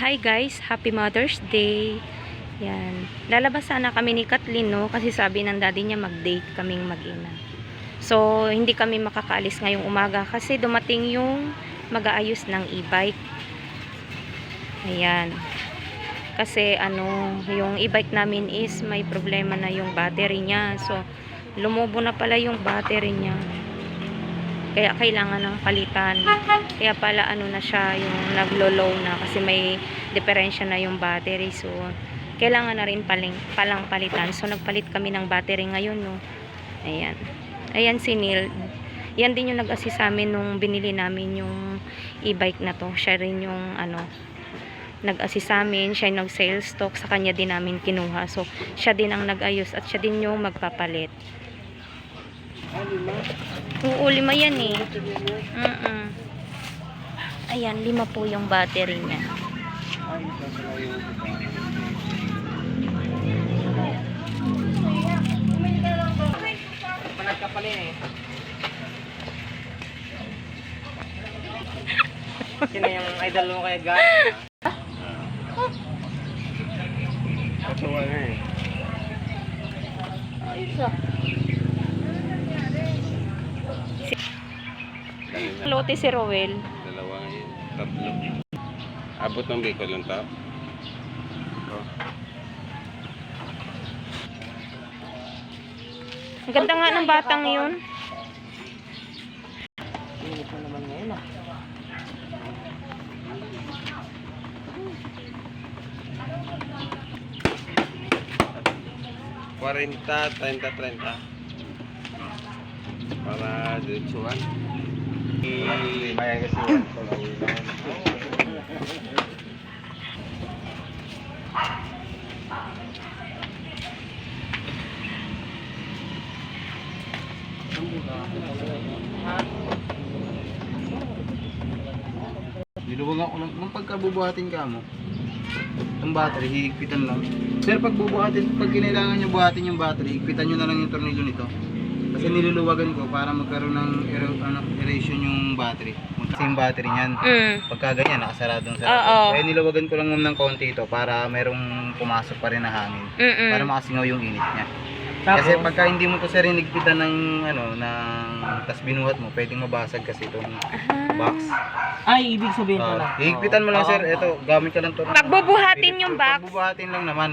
Hi guys, Happy Mother's Day. Yan. Lalabas sana kami ni Kathleen, no? Kasi sabi ng daddy niya mag-date kaming mag-ina. So, hindi kami makakaalis ngayong umaga kasi dumating yung mag-aayos ng e-bike. Ayan. Kasi ano, yung e-bike namin is may problema na yung battery niya. So, lumubo na pala yung battery niya. Kaya kailangan ng palitan. Kaya pala ano na siya, yung naglo-low na kasi may diferensya na yung battery. So, kailangan na rin paling, palang palitan. So, nagpalit kami ng battery ngayon, no. Ayan. Ayan si Neil. Yan din yung nag-assist sa amin nung binili namin yung e-bike na to. Siya rin yung ano, nag-assist sa amin. Siya yung nag-sales stock. Sa kanya din namin kinuha. So, siya din ang nag-ayos at siya din yung magpapalit. Oo, lima yan eh. Mm-mm. Ayan, lima po yung battery niya. Eh. Sino yung idol mo kaya Gar? Katuwa nga eh. Lote si Rowel. Dalawa ngayon. Tatlo. Abot ng Bicol lang tap. Oh. Ang ganda nga ng batang yun. Init mo naman ngayon ah. Cuarenta, 30, 30. Para diretsuhan. Kaya kasi yan. Niluwag ako lang. Nung pagkabubuhatin ka mo, yung battery, hihigpitan lang. Sir, pag bubuhatin, pag kinailangan nyo buhatin yung battery, higpitan nyo na lang yung tornilyo nito. Kasi niluluwagan ko para magkaroon ng ero- ano, aeration yung battery. Kasi yung battery niyan, Mm. pagka ganyan, nakasaradong Oo. sarado. Kaya niluwagan ko lang muna ng konti ito para merong pumasok pa rin na hangin. Mm-mm. Para makasingaw yung init niya. Tapos, Kasi pagka hindi mo to sir hinigpitan ng ano, ng tas binuhat mo, pwedeng mabasag kasi itong box. ay, ibig sabihin Uh, pala. higpitan mo lang Oo. sir, ito, gamit ka lang to. Pagbubuhatin yung box. Pagbubuhatin lang naman,